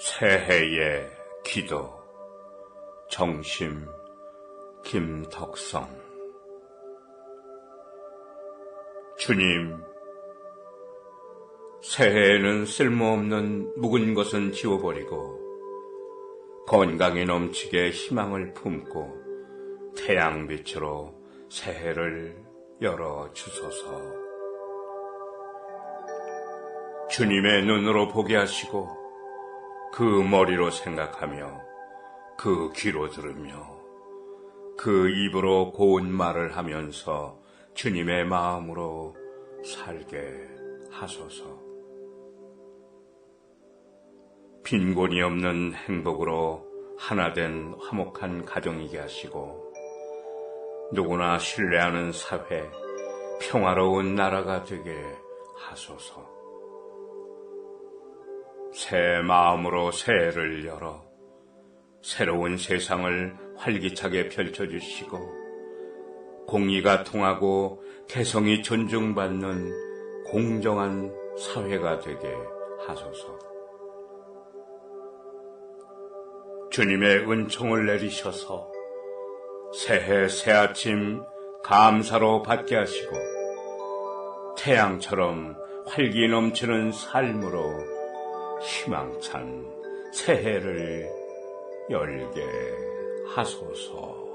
새해의 기도 정심 김덕성 주님 새해에는 쓸모없는 묵은 것은 지워버리고 건강에 넘치게 희망을 품고 태양빛으로 새해를 열어 주소서. 주님의 눈으로 보게 하시고 그 머리로 생각하며 그 귀로 들으며 그 입으로 고운 말을 하면서 주님의 마음으로 살게 하소서. 빈곤이 없는 행복으로 하나된 화목한 가정이게 하시고 누구나 신뢰하는 사회, 평화로운 나라가 되게 하소서. 새 마음으로 새해를 열어 새로운 세상을 활기차게 펼쳐주시고 공의가 통하고 개성이 존중받는 공정한 사회가 되게 하소서. 주님의 은총을 내리셔서 새해 새아침 감사로 받게 하시고 태양처럼 활기 넘치는 삶으로 희망찬 새해를 열게 하소서.